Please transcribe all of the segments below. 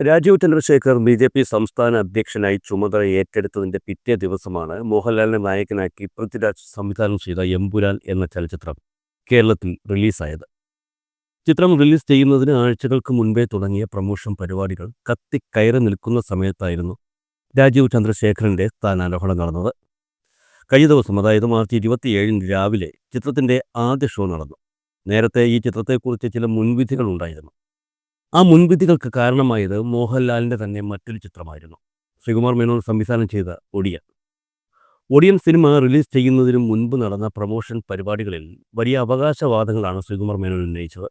Rajeev Chandrasekhar B J P സംസ്ഥാന അധ്യക്ഷനായി ചുമതല ഏറ്റെടുത്തതിന്റെ പിറ്റേ ദിവസമാണ് മോഹൻലാലിനെ നായകനാക്കി പൃഥ്വിരാജ് സംവിധാനം ചെയ്ത എമ്പുരാൻ എന്ന ചലച്ചിത്രം കേരളത്തിൽ റിലീസായത്. ചിത്രം റിലീസ് ചെയ്യുന്നതിന് ആഴ്ചകൾക്ക് മുൻപേ തുടങ്ങിയ പ്രമോഷൻ പരിപാടികൾ കത്തിക്കയറി നിൽക്കുന്ന സമയത്തായിരുന്നു രാജീവ് ചന്ദ്രശേഖറിന്റെ സ്ഥാനാരോഹണം നടന്നത്. കഴിഞ്ഞ ദിവസം അതായത് മാർച്ച് ഇരുപത്തിയേഴിന് രാവിലെ ചിത്രത്തിന്റെ ആദ്യ ഷോ നടന്നു. നേരത്തെ ഈ ചിത്രത്തെക്കുറിച്ച് ചില മുൻവിധികൾ ഉണ്ടായിരുന്നു. ആ മുൻവിധികൾക്ക് കാരണമായത് മോഹൻലാലിന്റെ തന്നെ മറ്റൊരു ചിത്രമായിരുന്നു. ശ്രീകുമാർ മേനോൻ സംവിധാനം ചെയ്ത ഒടിയൻ. ഒടിയൻ സിനിമ റിലീസ് ചെയ്യുന്നതിന് മുൻപ് നടന്ന പ്രൊമോഷൻ പരിപാടികളിൽ വലിയ അവകാശവാദങ്ങളാണ് ശ്രീകുമാർ മേനോൻ ഉന്നയിച്ചത്.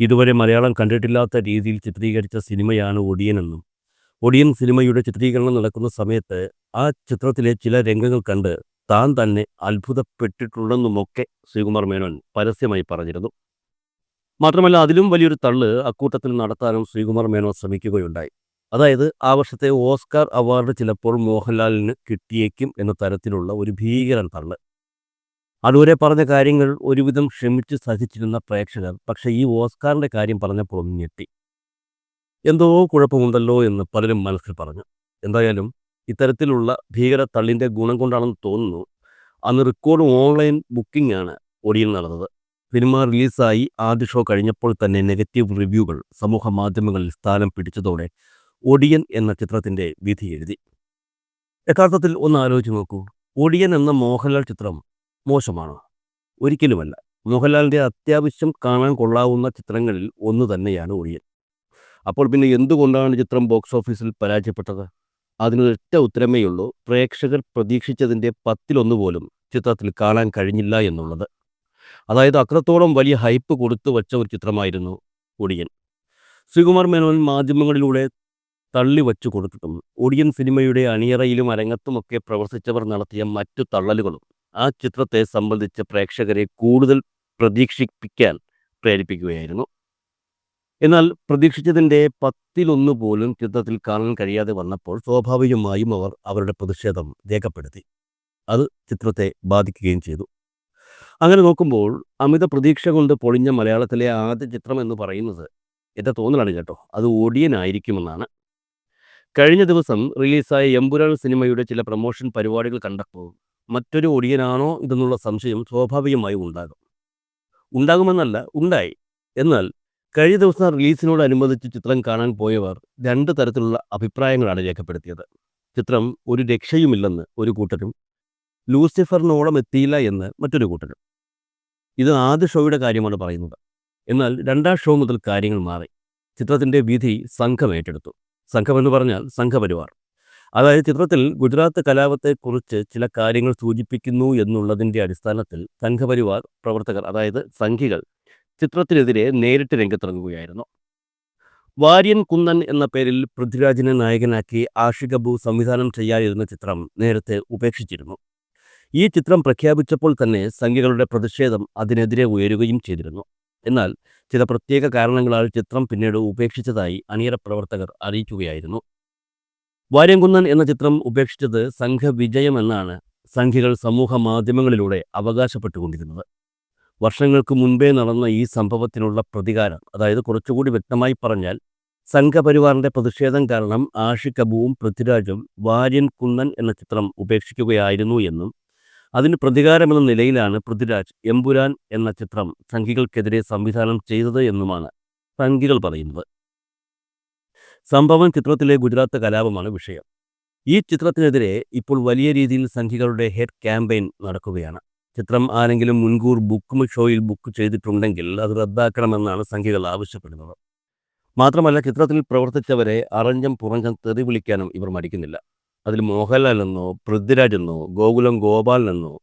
ഇതുവരെ മലയാളം കണ്ടിട്ടില്ലാത്ത രീതിയിൽ ചിത്രീകരിച്ച സിനിമയാണ് ഒടിയനെന്നും ഒടിയൻ സിനിമയുടെ ചിത്രീകരണം നടക്കുന്ന സമയത്ത് ആ ചിത്രത്തിലെ ചില രംഗങ്ങൾ കണ്ട് താൻ തന്നെ അത്ഭുതപ്പെട്ടിട്ടുണ്ടെന്നുമൊക്കെ ശ്രീകുമാർ മേനോൻ പരസ്യമായി പറഞ്ഞിരുന്നു. മാത്രമല്ല അതിലും വലിയൊരു തള്ള് അക്കൂട്ടത്തിൽ നടത്താനും ശ്രീകുമാർ മേനോൻ ശ്രമിക്കുകയുണ്ടായി. അതായത് ആ വർഷത്തെ ഓസ്കാർ അവാർഡ് ചിലപ്പോൾ മോഹൻലാലിന് കിട്ടിയേക്കും എന്ന തരത്തിലുള്ള ഒരു ഭീകരൻ തള്ള്. അതുവരെ പറഞ്ഞ കാര്യങ്ങൾ ഒരുവിധം ക്ഷമിച്ച് സഹിച്ചിരുന്ന പ്രേക്ഷകർ പക്ഷേ ഈ ഓസ്കാറിന്റെ കാര്യം പറഞ്ഞപ്പോൾ ഞെട്ടി. എന്തോ കുഴപ്പമുണ്ടല്ലോ എന്ന് പലരും മനസ്സിൽ പറഞ്ഞു. എന്തായാലും ഇത്തരത്തിലുള്ള ഭീകര തള്ളിന്റെ ഗുണം കൊണ്ടാണെന്ന് തോന്നുന്നു അന്ന് റെക്കോർഡ് ഓൺലൈൻ ബുക്കിംഗ് ആണ് ഒടിയിൽ നടന്നത്. സിനിമ റിലീസായി ആദ്യ ഷോ കഴിഞ്ഞപ്പോൾ തന്നെ നെഗറ്റീവ് റിവ്യൂകൾ സമൂഹ മാധ്യമങ്ങളിൽ സ്ഥാനം പിടിച്ചതോടെ ഒടിയൻ എന്ന ചിത്രത്തിന്റെ വിധി എഴുതി. യഥാർത്ഥത്തിൽ ഒന്ന് ആലോചിച്ച് നോക്കൂ. ഒടിയൻ എന്ന മോഹൻലാൽ ചിത്രം മോശമാണ്? ഒരിക്കലുമല്ല. മോഹൻലാലിന്റെ അത്യാവശ്യം കാണാൻ കൊള്ളാവുന്ന ചിത്രങ്ങളിൽ ഒന്ന് തന്നെയാണ് ഒടിയൻ. അപ്പോൾ പിന്നെ എന്തുകൊണ്ടാണ് ചിത്രം ബോക്സ് ഓഫീസിൽ പരാജയപ്പെട്ടത്? അതിനൊരൊറ്റ ഉത്തരമേയുള്ളൂ പ്രേക്ഷകർ പ്രതീക്ഷിച്ചതിന്റെ പത്തിലൊന്ന് പോലും ചിത്രത്തിൽ കാണാൻ കഴിഞ്ഞില്ല എന്നുള്ളത്. അതായത് അത്രത്തോളം വലിയ ഹൈപ്പ് കൊടുത്തു വച്ച ഒരു ചിത്രമായിരുന്നു ഒടിയൻ. ശ്രീകുമാർ മേനോൻ മാധ്യമങ്ങളിലൂടെ തള്ളി വച്ചു കൊടുത്തിട്ടും ഒടിയൻ സിനിമയുടെ അണിയറയിലും അരങ്ങത്തുമൊക്കെ പ്രവർത്തിച്ചവർ നടത്തിയ മറ്റു തള്ളലുകളും ആ ചിത്രത്തെ സംബന്ധിച്ച് പ്രേക്ഷകരെ കൂടുതൽ പ്രതീക്ഷിപ്പിക്കാൻ പ്രേരിപ്പിക്കുകയായിരുന്നു. എന്നാൽ പ്രതീക്ഷിച്ചതിന്റെ പത്തിലൊന്ന് പോലും ചിത്രത്തിൽ കാണാൻ കഴിയാതെ വന്നപ്പോൾ സ്വാഭാവികമായും അവർ അവരുടെ പ്രതിഷേധം രേഖപ്പെടുത്തി. അത് ചിത്രത്തെ ബാധിക്കുകയും ചെയ്തു. അങ്ങനെ നോക്കുമ്പോൾ അമിത പ്രതീക്ഷ കൊണ്ട് പൊളിഞ്ഞ മലയാളത്തിലെ ആദ്യ ചിത്രം എന്ന് പറയുന്നത് എന്റെ തോന്നലാണ് കേട്ടോ. അത് ഓടിയനായിരിക്കുമെന്നാണ് കഴിഞ്ഞ ദിവസം റിലീസായ എമ്പുരാൻ സിനിമയുടെ ചില പ്രൊമോഷൻ പരിപാടികൾ കണ്ടപ്പോൾ മറ്റൊരു ഒടിയനാണോ ഇതെന്നുള്ള സംശയം സ്വാഭാവികമായും ഉണ്ടാകും. ഉണ്ടാകുമെന്നല്ല ഉണ്ടായി. എന്നാൽ കഴിഞ്ഞ ദിവസം റിലീസിനോടനുബന്ധിച്ച് ചിത്രം കാണാൻ പോയവർ രണ്ട് തരത്തിലുള്ള അഭിപ്രായങ്ങളാണ് രേഖപ്പെടുത്തിയത്. ചിത്രം ഒരു രക്ഷയുമില്ലെന്ന് ഒരു കൂട്ടരും ലൂസിഫറിനോളം എത്തിയില്ല എന്ന് മറ്റൊരു കൂട്ടരും. ഇത് ആദ്യ ഷോയുടെ കാര്യമാണ് പറയുന്നത്. എന്നാൽ രണ്ടാം ഷോ മുതൽ കാര്യങ്ങൾ മാറി. ചിത്രത്തിന്റെ വിധി സംഘം ഏറ്റെടുത്തു. സംഘമെന്ന് പറഞ്ഞാൽ സംഘപരിവാർ. അതായത് ചിത്രത്തിൽ ഗുജറാത്ത് കലാപത്തെക്കുറിച്ച് ചില കാര്യങ്ങൾ സൂചിപ്പിക്കുന്നു എന്നുള്ളതിന്റെ അടിസ്ഥാനത്തിൽ സംഘപരിവാർ പ്രവർത്തകർ അതായത് സംഘികൾ ചിത്രത്തിനെതിരെ നേരിട്ട് രംഗത്തിറങ്ങുകയായിരുന്നു. വാര്യൻ കുന്നൻ എന്ന പേരിൽ പൃഥ്വിരാജിനെ നായകനാക്കി ആഷികബു സംവിധാനം ചെയ്യാനിരുന്ന ചിത്രം നേരത്തെ ഉപേക്ഷിച്ചിരുന്നു. ഈ ചിത്രം പ്രഖ്യാപിച്ചപ്പോൾ തന്നെ സംഖ്യകളുടെ പ്രതിഷേധം അതിനെതിരെ ഉയരുകയും ചെയ്തിരുന്നു. എന്നാൽ ചില പ്രത്യേക കാരണങ്ങളാൽ ചിത്രം പിന്നീട് ഉപേക്ഷിച്ചതായി അണിയറ പ്രവർത്തകർ അറിയിക്കുകയായിരുന്നു. വാര്യംകുന്നൻ എന്ന ചിത്രം ഉപേക്ഷിച്ചത് സംഘവിജയം എന്നാണ് സംഘികൾ സമൂഹ മാധ്യമങ്ങളിലൂടെ അവകാശപ്പെട്ടുകൊണ്ടിരുന്നത്. വർഷങ്ങൾക്ക് മുൻപേ നടന്ന ഈ സംഭവത്തിനുള്ള പ്രതികാരം അതായത് കുറച്ചുകൂടി വ്യക്തമായി പറഞ്ഞാൽ സംഘപരിവാറിന്റെ പ്രതിഷേധം കാരണം ആഷിഖ് അബുവും പൃഥ്വിരാജും വാര്യൻ കുന്നൻ എന്ന ചിത്രം ഉപേക്ഷിക്കുകയായിരുന്നു എന്നും അതിന് പ്രതികാരമെന്ന നിലയിലാണ് പൃഥ്വിരാജ് എമ്പുരാൻ എന്ന ചിത്രം സംഘികൾക്കെതിരെ സംവിധാനം ചെയ്തത് എന്നുമാണ് സംഘികൾ പറയുന്നത്. സംഭവം ചിത്രത്തിലെ ഗുജറാത്ത് കലാപമാണ് വിഷയം. ഈ ചിത്രത്തിനെതിരെ ഇപ്പോൾ വലിയ രീതിയിൽ സംഘികളുടെ ഹെഡ് ക്യാമ്പയിൻ നടക്കുകയാണ്. ചിത്രം ആരെങ്കിലും മുൻകൂർ ബുക്ക് ഷോയിൽ ബുക്ക് ചെയ്തിട്ടുണ്ടെങ്കിൽ അത് റദ്ദാക്കണമെന്നാണ് സംഘികൾ ആവശ്യപ്പെടുന്നത്. മാത്രമല്ല ചിത്രത്തിൽ പ്രവർത്തിച്ചവരെ അറഞ്ഞം പുറഞ്ഞം തെറി വിളിക്കാനും ഇവർ മടിക്കുന്നില്ല. അതിൽ മോഹൻലാൽ എന്നോ പൃഥ്വിരാജ് എന്നോ ഗോകുലം ഗോപാലൻ എന്നോ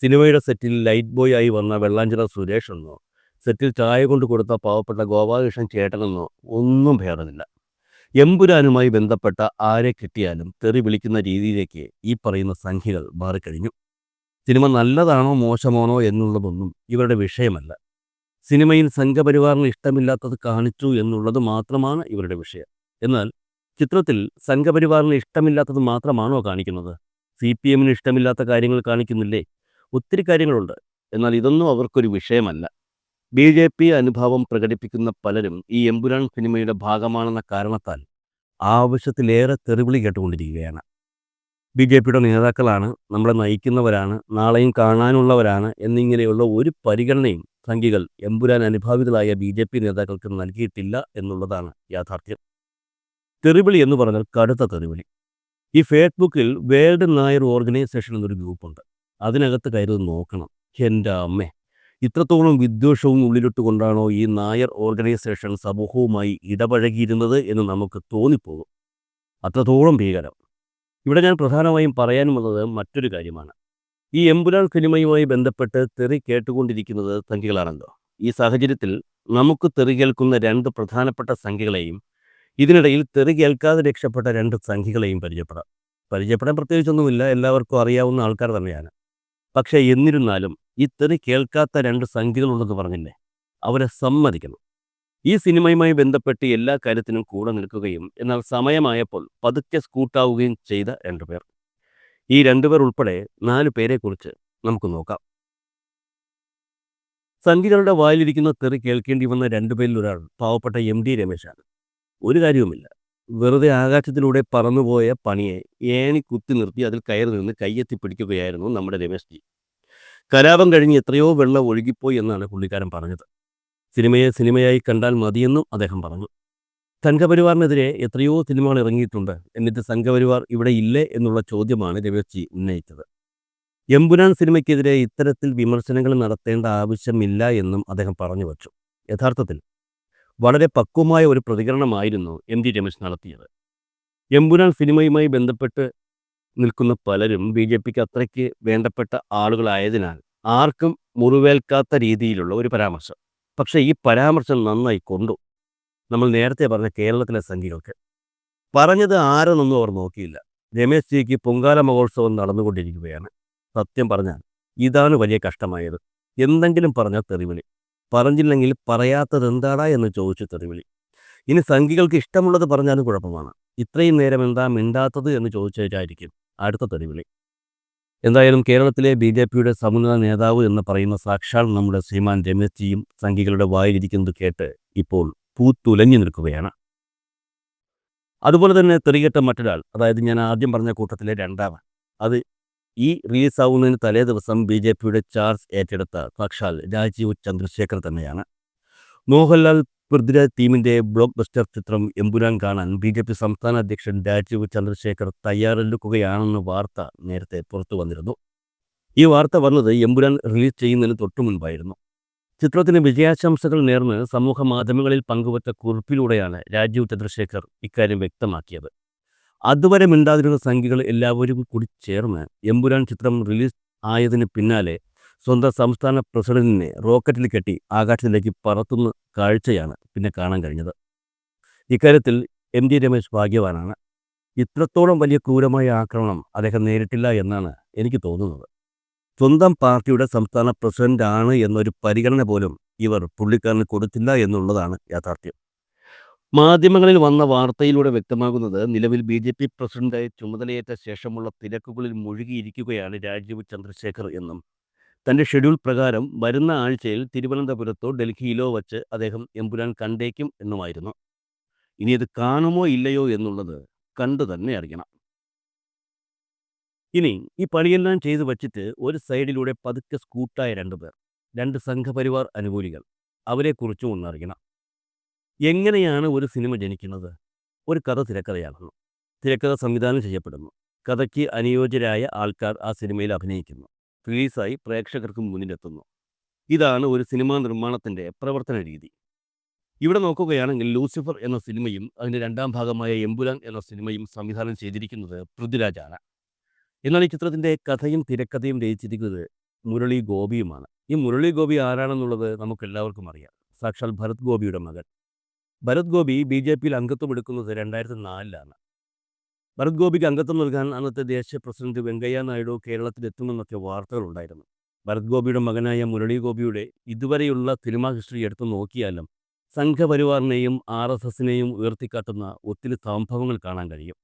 സിനിമയുടെ സെറ്റിൽ ലൈറ്റ് ബോയ് ആയി വന്ന വെള്ളാഞ്ചിറ സുരേഷ് എന്നോ സെറ്റിൽ ചായ കൊണ്ട് കൊടുത്ത പാവപ്പെട്ട ഗോപാലകൃഷ്ണൻ ചേട്ടനെന്നോ ഒന്നും ഭേദമില്ല. എമ്പുരാനുമായി ബന്ധപ്പെട്ട ആരെ കിട്ടിയാലും തെറി വിളിക്കുന്ന രീതിയിലേക്ക് ഈ പറയുന്ന സംഖ്യകൾ മാറിക്കഴിഞ്ഞു. സിനിമ നല്ലതാണോ മോശമാണോ എന്നുള്ളതൊന്നും ഇവരുടെ വിഷയമല്ല. സിനിമയിൽ സംഘപരിവാറിന് ഇഷ്ടമില്ലാത്തത് കാണിച്ചു എന്നുള്ളത് മാത്രമാണ് ഇവരുടെ വിഷയം. എന്നാൽ ചിത്രത്തിൽ സംഘപരിവാറിന് ഇഷ്ടമില്ലാത്തത് മാത്രമാണോ കാണിക്കുന്നത്? സി പി എമ്മിന് ഇഷ്ടമില്ലാത്ത കാര്യങ്ങൾ കാണിക്കുന്നില്ലേ? ഒത്തിരി കാര്യങ്ങളുണ്ട്. എന്നാൽ ഇതൊന്നും അവർക്കൊരു വിഷയമല്ല. ബി ജെ പി അനുഭാവം പ്രകടിപ്പിക്കുന്ന പലരും ഈ എമ്പുരാൻ സിനിമയുടെ ഭാഗമാണെന്ന കാരണത്താൽ ആവശ്യത്തിലേറെ തെറിവിളി കേട്ടുകൊണ്ടിരിക്കുകയാണ്. ബി ജെ പിയുടെ നേതാക്കളാണ് നമ്മളെ നയിക്കുന്നവരാണ് നാളെയും കാണാനുള്ളവരാണ് എന്നിങ്ങനെയുള്ള ഒരു പരിഗണനയും സംഘികൾ എമ്പുരാൻ അനുഭാവികളായ ബി ജെ പി നേതാക്കൾക്ക് നൽകിയിട്ടില്ല എന്നുള്ളതാണ് യാഥാർത്ഥ്യം. തെറിവിളി എന്ന് പറഞ്ഞാൽ കടുത്ത തെറിവിളി. ഈ ഫേസ്ബുക്കിൽ വേൾഡ് നായർ ഓർഗനൈസേഷൻ എന്നൊരു ഗ്രൂപ്പുണ്ട്. അതിനകത്ത് കയറി നോക്കണം. എന്റെ അമ്മേ ഇത്രത്തോളം വിദ്വേഷവും ഉള്ളിലിട്ട് കൊണ്ടാണോ ഈ നായർ ഓർഗനൈസേഷൻ സമൂഹവുമായി ഇടപഴകിയിരുന്നത് എന്ന് നമുക്ക് തോന്നിപ്പോകും. അത്രത്തോളം ഭീകരം. ഇവിടെ ഞാൻ പ്രധാനമായും പറയാനും വന്നത് മറ്റൊരു കാര്യമാണ്. ഈ എമ്പുരാൻ സിനിമയുമായി ബന്ധപ്പെട്ട് തെറി കേട്ടുകൊണ്ടിരിക്കുന്നത് സംഖ്യകളാണല്ലോ. ഈ സാഹചര്യത്തിൽ നമുക്ക് തെറി കേൾക്കുന്ന രണ്ട് പ്രധാനപ്പെട്ട സംഖ്യകളെയും ഇതിനിടയിൽ തെറി കേൾക്കാതെ രക്ഷപ്പെട്ട രണ്ട് സംഘികളെയും പരിചയപ്പെടാം. പരിചയപ്പെടാൻ പ്രത്യേകിച്ചൊന്നുമില്ല എല്ലാവർക്കും അറിയാവുന്ന ആൾക്കാർ തന്നെയാണ്. പക്ഷേ എന്നിരുന്നാലും ഈ തെറി കേൾക്കാത്ത രണ്ട് സംഖ്യകളുണ്ടെന്ന് പറഞ്ഞില്ലേ? അവരെ സമ്മതിക്കണം. ഈ സിനിമയുമായി ബന്ധപ്പെട്ട് എല്ലാ കാര്യത്തിനും കൂടെ നിൽക്കുകയും എന്നാൽ സമയമായപ്പോൾ പതുക്കെ സ്കൂട്ടാവുകയും ചെയ്ത രണ്ടുപേർ ഈ രണ്ടുപേർ ഉൾപ്പെടെ നാല് പേരെക്കുറിച്ച് നമുക്ക് നോക്കാം. സംഖ്യകളുടെ വായിലിരിക്കുന്ന തെറി കേൾക്കേണ്ടി വന്ന രണ്ടുപേരിൽ ഒരാൾ പാവപ്പെട്ട എം ഡി രമേശാണ്. ഒരു കാര്യവുമില്ല. വെറുതെ ആകാശത്തിലൂടെ പറന്നുപോയ പണിയെ ഏണി കുത്തി നിർത്തി അതിൽ കയറി നിന്ന് കയ്യെത്തി പിടിക്കുകയായിരുന്നു നമ്മുടെ രമേശ് ജി. കലാപം കഴിഞ്ഞ് എത്രയോ വെള്ളം ഒഴുകിപ്പോയി എന്നാണ് പുള്ളിക്കാരൻ പറഞ്ഞത്. സിനിമയെ സിനിമയായി കണ്ടാൽ മതിയെന്നും അദ്ദേഹം പറഞ്ഞു. സംഘപരിവാറിനെതിരെ എത്രയോ സിനിമകൾ ഇറങ്ങിയിട്ടുണ്ട്. എന്നിട്ട് സംഘപരിവാർ ഇവിടെ ഇല്ലേ എന്നുള്ള ചോദ്യമാണ് രമേശ് ജി ഉന്നയിച്ചത്. എമ്പുരാൻ സിനിമയ്ക്കെതിരെ ഇത്തരത്തിൽ വിമർശനങ്ങൾ നടത്തേണ്ട ആവശ്യമില്ല എന്നും അദ്ദേഹം പറഞ്ഞു വച്ചു. യഥാർത്ഥത്തിൽ വളരെ പക്വമായ ഒരു പ്രതികരണമായിരുന്നു എം ഡി രമേശ് നടത്തിയത്. എമ്പുരാൻ സിനിമയുമായി ബന്ധപ്പെട്ട് നിൽക്കുന്ന പലരും ബി ജെ പിക്ക് അത്രയ്ക്ക് വേണ്ടപ്പെട്ട ആളുകളായതിനാൽ ആർക്കും മുറിവേൽക്കാത്ത രീതിയിലുള്ള ഒരു പരാമർശം. പക്ഷേ ഈ പരാമർശം നന്നായി കൊണ്ടു. നമ്മൾ നേരത്തെ പറഞ്ഞ കേരളത്തിലെ സംഖ്യകൾക്ക് പറഞ്ഞത് ആരെന്നൊന്നും അവർ നോക്കിയില്ല. രമേശ് ജിക്ക് പൊങ്കാല മഹോത്സവം നടന്നുകൊണ്ടിരിക്കുകയാണ്. സത്യം പറഞ്ഞാൽ ഇതാണ് വലിയ കഷ്ടമായത്. എന്തെങ്കിലും പറഞ്ഞാൽ തെറിവിളി. പറഞ്ഞില്ലെങ്കിൽ പറയാത്തത് എന്താടാ എന്ന് ചോദിച്ചു തെറിവിളി. ഇനി സംഘികൾക്ക് ഇഷ്ടമുള്ളത് പറഞ്ഞാലും കുഴപ്പമാണ്. ഇത്രയും നേരം എന്താ മിണ്ടാത്തത് എന്ന് ചോദിച്ചായിരിക്കും അടുത്ത തെറിവിളി. എന്തായാലും കേരളത്തിലെ ബി ജെ പിയുടെ സമുന്നത നേതാവ് എന്ന് പറയുന്ന സാക്ഷാൽ നമ്മുടെ ശ്രീമാൻ രമേശ് ജിയും സംഘികളുടെ വായിലിരിക്കുന്നത് കേട്ട് ഇപ്പോൾ പൂത്തുലഞ്ഞു നിൽക്കുകയാണ്. അതുപോലെ തന്നെ തെറികെട്ട മറ്റൊരാൾ അതായത് ഞാൻ ആദ്യം പറഞ്ഞ കൂട്ടത്തിലെ രണ്ടാമൻ അത് ഈ റിലീസ് റിലീസാവുന്നതിന് തലേ ദിവസം ബി ജെ പിയുടെ ചാർജ് ഏറ്റെടുത്ത സാക്ഷാൽ രാജീവ് ചന്ദ്രശേഖർ തന്നെയാണ്. മോഹൻലാൽ പൃഥ്വിരാജ് ടീമിന്റെ ബ്ലോക്ക് ബസ്റ്റർ ചിത്രം എമ്പുരാൻ കാണാൻ ബി ജെ പി സംസ്ഥാന അധ്യക്ഷൻ രാജീവ് ചന്ദ്രശേഖർ തയ്യാറെടുക്കുകയാണെന്ന വാർത്ത നേരത്തെ പുറത്തു വന്നിരുന്നു. ഈ വാർത്ത വന്നത് എമ്പുരാൻ റിലീസ് ചെയ്യുന്നതിന് തൊട്ടു മുൻപായിരുന്നു. ചിത്രത്തിന് വിജയാശംസകൾ നേർന്ന് സമൂഹ മാധ്യമങ്ങളിൽ പങ്കുവച്ച കുറിപ്പിലൂടെയാണ് രാജീവ് ചന്ദ്രശേഖർ ഇക്കാര്യം വ്യക്തമാക്കിയത്. അതുവരെ മിണ്ടാതിരുന്ന സംഖ്യകൾ എല്ലാവരും കൂടി ചേർന്ന് എമ്പുരാൻ ചിത്രം റിലീസ് ആയതിന് പിന്നാലെ സ്വന്തം സംസ്ഥാന പ്രസിഡന്റിനെ റോക്കറ്റിൽ കെട്ടി ആകാശത്തിലേക്ക് പറത്തുന്ന കാഴ്ചയാണ് പിന്നെ കാണാൻ കഴിഞ്ഞത്. ഇക്കാര്യത്തിൽ എം ജി രമേശ് ഭാഗ്യവാനാണ്. ഇത്രത്തോളം വലിയ ക്രൂരമായ ആക്രമണം അദ്ദേഹം നേരിട്ടില്ല എന്നാണ് എനിക്ക് തോന്നുന്നത്. സ്വന്തം പാർട്ടിയുടെ സംസ്ഥാന പ്രസിഡന്റ് ആണ് എന്നൊരു പരിഗണന പോലും ഇവർ പുള്ളിക്കാരന് കൊടുത്തില്ല എന്നുള്ളതാണ് യാഥാർത്ഥ്യം. മാധ്യമങ്ങളിൽ വന്ന വാർത്തയിലൂടെ വ്യക്തമാകുന്നത് നിലവിൽ ബി ജെ പി പ്രസിഡന്റായി ചുമതലയേറ്റ ശേഷമുള്ള തിരക്കുകളിൽ മുഴുകിയിരിക്കുകയാണ് രാജീവ് ചന്ദ്രശേഖർ എന്നും. തന്റെ ഷെഡ്യൂൾ പ്രകാരം വരുന്ന ആഴ്ചയിൽ തിരുവനന്തപുരത്തോ ഡൽഹിയിലോ വച്ച് അദ്ദേഹം എമ്പുരാൻ കണ്ടേക്കും എന്നുമായിരുന്നു. ഇനി അത് കാണുമോ ഇല്ലയോ എന്നുള്ളത് കണ്ടു തന്നെ അറിയണം. ഇനി ഈ പണിയെല്ലാം ചെയ്തു വച്ചിട്ട് ഒരു സൈഡിലൂടെ പതുക്കെ സ്കൂട്ടായ രണ്ടു പേർ രണ്ട് സംഘപരിവാർ അനുകൂലികൾ അവരെക്കുറിച്ചും ഒന്നറിയണം എങ്ങനെയാണ് ഒരു സിനിമ ജനിക്കുന്നത്? ഒരു കഥ തിരക്കഥയാകുന്നു. തിരക്കഥ സംവിധാനം ചെയ്യപ്പെടുന്നു. കഥയ്ക്ക് അനുയോജ്യരായ ആൾക്കാർ ആ സിനിമയിൽ അഭിനയിക്കുന്നു. റിലീസായി പ്രേക്ഷകർക്ക് മുന്നിലെത്തുന്നു. ഇതാണ് ഒരു സിനിമാ നിർമ്മാണത്തിന്റെ പ്രവർത്തന രീതി. ഇവിടെ നോക്കുകയാണെങ്കിൽ ലൂസിഫർ എന്ന സിനിമയും അതിന്റെ രണ്ടാം ഭാഗമായ എംബുലാൻ എന്ന സിനിമയും സംവിധാനം ചെയ്തിരിക്കുന്നത് പൃഥ്വിരാജാണ്. എന്നാൽ ഈ ചിത്രത്തിന്റെ കഥയും തിരക്കഥയും രചിച്ചിരിക്കുന്നത് മുരളി ഗോപിയുമാണ്. ഈ മുരളി ഗോപി ആരാണെന്നുള്ളത് നമുക്കെല്ലാവർക്കും അറിയാം. സാക്ഷാൽ ഭരത് ഗോപിയുടെ മകൻ. ഭരത് ഗോപി ബി ജെ പിയിൽ അംഗത്വം എടുക്കുന്നത് രണ്ടായിരത്തി നാലിലാണ് ഭരത് ഗോപിക്ക് അംഗത്വം നൽകാൻ അന്നത്തെ ദേശീയ പ്രസിഡന്റ് വെങ്കയ്യ നായിഡു കേരളത്തിലെത്തുമെന്നൊക്കെ വാർത്തകളുണ്ടായിരുന്നു ഭരത് ഗോപിയുടെ മകനായ മുരളി ഗോപിയുടെ ഇതുവരെയുള്ള സിനിമാ ഹിസ്റ്ററി എടുത്തു നോക്കിയാലും സംഘപരിവാറിനെയും ആർ എസ് എസിനെയും ഉയർത്തിക്കാട്ടുന്ന ഒത്തിരി സംഭവങ്ങൾ കാണാൻ കഴിയും.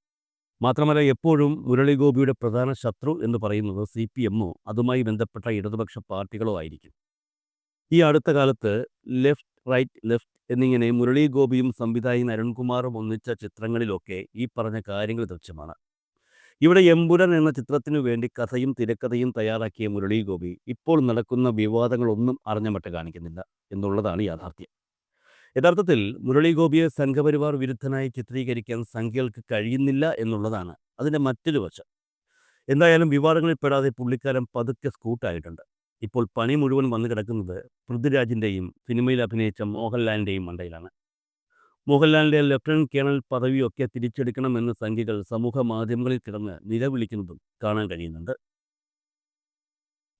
മാത്രമല്ല എപ്പോഴും മുരളി ഗോപിയുടെ പ്രധാന ശത്രു എന്ന് പറയുന്നത് സി പി എമ്മോ അതുമായി ബന്ധപ്പെട്ട ഇടതുപക്ഷ പാർട്ടികളോ ആയിരിക്കും. ഈ അടുത്ത കാലത്ത് ലെഫ്റ്റ് റൈറ്റ് ലെഫ്റ്റ് എന്നിങ്ങനെ മുരളി ഗോപിയും സംവിധായകൻ അരുൺകുമാറും ഒന്നിച്ച ചിത്രങ്ങളിലൊക്കെ ഈ പറഞ്ഞ കാര്യങ്ങൾ ദൃശ്യമാണ്. ഇവിടെ എമ്പുരൻ എന്ന ചിത്രത്തിനു വേണ്ടി കഥയും തിരക്കഥയും തയ്യാറാക്കിയ മുരളി ഗോപി ഇപ്പോൾ നടക്കുന്ന വിവാദങ്ങളൊന്നും അറിഞ്ഞമട്ട് കാണിക്കുന്നില്ല എന്നുള്ളതാണ് യാഥാർത്ഥ്യം. യഥാർത്ഥത്തിൽ മുരളി ഗോപിയെ സംഘപരിവാർ വിരുദ്ധനായി ചിത്രീകരിക്കാൻ സംഖ്യകൾക്ക് കഴിയുന്നില്ല എന്നുള്ളതാണ് അതിന്റെ മറ്റൊരു വശം. എന്തായാലും വിവാദങ്ങളിൽ പെടാതെ പുള്ളിക്കാരൻ പതുക്കെ സ്കൂട്ടായിട്ടുണ്ട്. ഇപ്പോൾ പണി മുഴുവൻ വന്നു കിടക്കുന്നത് പൃഥ്വിരാജിന്റെയും സിനിമയിൽ അഭിനയിച്ച മോഹൻലാലിന്റെയും മണ്ടയിലാണ്. മോഹൻലാലിന്റെ ലഫ്റ്റനന്റ് കേണൽ പദവിയൊക്കെ തിരിച്ചെടുക്കണമെന്ന് സംഖ്യകൾ സമൂഹ മാധ്യമങ്ങളിൽ കിടന്ന് നിലവിളിക്കുന്നതും കാണാൻ കഴിയുന്നുണ്ട്.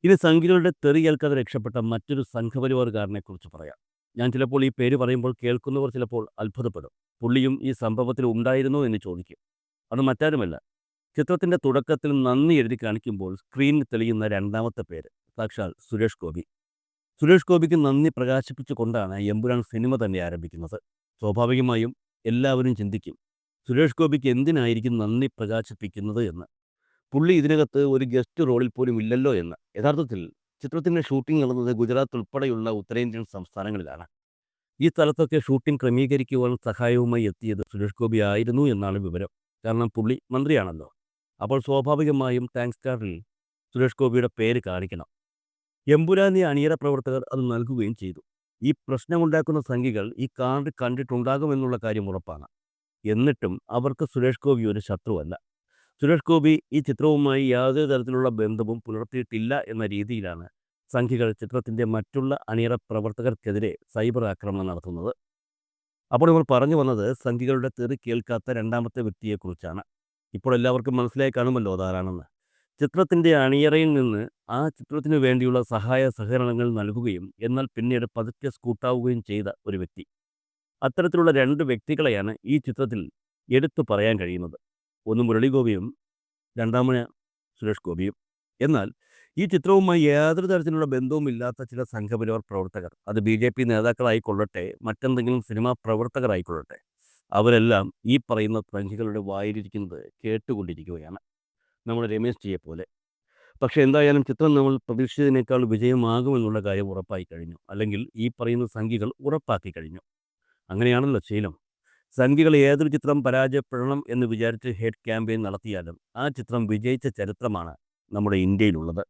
ഇനി സംഖ്യകളുടെ തെറി കേൾക്കാതെ രക്ഷപ്പെട്ട മറ്റൊരു സംഘപരിവാറുകാരനെക്കുറിച്ച് പറയാം. ഞാൻ ചിലപ്പോൾ ഈ പേര് പറയുമ്പോൾ കേൾക്കുന്നവർ ചിലപ്പോൾ അത്ഭുതപ്പെടും. പുള്ളിയും ഈ സംഭവത്തിൽ ഉണ്ടായിരുന്നോ എന്ന് ചോദിക്കും. അത് മറ്റാരുമല്ല. ചിത്രത്തിന്റെ തുടക്കത്തിൽ നന്ദി എഴുതി കാണിക്കുമ്പോൾ സ്ക്രീനിൽ തെളിയുന്ന രണ്ടാമത്തെ പേര് സാക്ഷാൽ സുരേഷ് ഗോപി. സുരേഷ് ഗോപിക്ക് നന്ദി പ്രകാശിപ്പിച്ചുകൊണ്ടാണ് എമ്പുരാൻ സിനിമ തന്നെ ആരംഭിക്കുന്നത്. സ്വാഭാവികമായും എല്ലാവരും ചിന്തിക്കും സുരേഷ് ഗോപിക്ക് എന്തിനായിരിക്കും നന്ദി പ്രകാശിപ്പിക്കുന്നത് എന്ന്. പുള്ളി ഇതിനകത്ത് ഒരു ഗസ്റ്റ് റോളിൽ പോലും ഇല്ലല്ലോ എന്ന്. യഥാർത്ഥത്തിൽ ചിത്രത്തിന്റെ ഷൂട്ടിംഗ് നടന്നത് ഗുജറാത്ത് ഉൾപ്പെടെയുള്ള ഉത്തരേന്ത്യൻ സംസ്ഥാനങ്ങളിലാണ്. ഈ സ്ഥലത്തൊക്കെ ഷൂട്ടിംഗ് ക്രമീകരിക്കുവാൻ സഹായവുമായി എത്തിയത് സുരേഷ് ഗോപി ആയിരുന്നു എന്നാണ് വിവരം. കാരണം പുള്ളി മന്ത്രിയാണല്ലോ. അപ്പോൾ സ്വാഭാവികമായും താങ്ക്സ് കാർഡിൽ സുരേഷ് ഗോപിയുടെ പേര് കാണിക്കണം. എമ്പുരാനി അണിയറ പ്രവർത്തകർ അത് നൽകുകയും ചെയ്തു. ഈ പ്രശ്നമുണ്ടാക്കുന്ന സംഖ്യകൾ ഈ കാർഡ് കണ്ടിട്ടുണ്ടാകുമെന്നുള്ള കാര്യം ഉറപ്പാണ്. എന്നിട്ടും അവർക്ക് സുരേഷ് ഗോപി ഒരു ശത്രുവല്ല. സുരേഷ് ഗോപി ഈ ചിത്രവുമായി യാതൊരു തരത്തിലുള്ള ബന്ധവും പുലർത്തിയിട്ടില്ല എന്ന രീതിയിലാണ് സംഖ്യകൾ ചിത്രത്തിന്റെ മറ്റുള്ള അണിയറ പ്രവർത്തകർക്കെതിരെ സൈബർ ആക്രമണം നടത്തുന്നത്. അപ്പോൾ നമ്മൾ പറഞ്ഞു വന്നത് സംഖ്യകളുടെ തെറി കേൾക്കാത്ത രണ്ടാമത്തെ വ്യക്തിയെക്കുറിച്ചാണ്. ഇപ്പോൾ എല്ലാവർക്കും മനസ്സിലായി കാണുമല്ലോ അതാരാണെന്ന്. ചിത്രത്തിന്റെ അണിയറയിൽ നിന്ന് ആ ചിത്രത്തിനു വേണ്ടിയുള്ള സഹായ സഹകരണങ്ങൾ നൽകുകയും എന്നാൽ പിന്നീട് പതുക്കെ സ്കൂട്ടാവുകയും ചെയ്ത ഒരു വ്യക്തി. അത്തരത്തിലുള്ള രണ്ട് വ്യക്തികളെയാണ് ഈ ചിത്രത്തിൽ എടുത്തു പറയാൻ കഴിയുന്നത്. ഒന്ന് മുരളിഗോപിയും രണ്ടാമന സുരേഷ് ഗോപിയും. എന്നാൽ ഈ ചിത്രവുമായി യാതൊരു തരത്തിലുള്ള ബന്ധവുമില്ലാത്ത ചില സംഘപരിവാർ പ്രവർത്തകർ അത് ബി ജെ പി നേതാക്കളായിക്കൊള്ളട്ടെ മറ്റെന്തെങ്കിലും സിനിമാ പ്രവർത്തകരായിക്കൊള്ളട്ടെ അവരെല്ലാം ഈ പറയുന്ന സംഖ്യകളുടെ വായിലിരിക്കുന്നത് കേട്ടുകൊണ്ടിരിക്കുകയാണ്. നമ്മുടെ രമേശ് ജിയെ പോലെ. പക്ഷേ എന്തായാലും ചിത്രം നമ്മൾ പ്രതീക്ഷിച്ചതിനേക്കാൾ വിജയമാകുമെന്നുള്ള കാര്യം ഉറപ്പായി കഴിഞ്ഞു. അല്ലെങ്കിൽ ഈ പറയുന്ന സംഖ്യകൾ ഉറപ്പാക്കി കഴിഞ്ഞു. അങ്ങനെയാണല്ലോ ശീലം. സംഖ്യകൾ ഏതൊരു ചിത്രം പരാജയപ്പെടണം എന്ന് വിചാരിച്ച് ഹെഡ് ക്യാമ്പയിൻ നടത്തിയാലും ആ ചിത്രം വിജയിച്ച ചരിത്രമാണ് നമ്മുടെ ഇന്ത്യയിലുള്ളത്.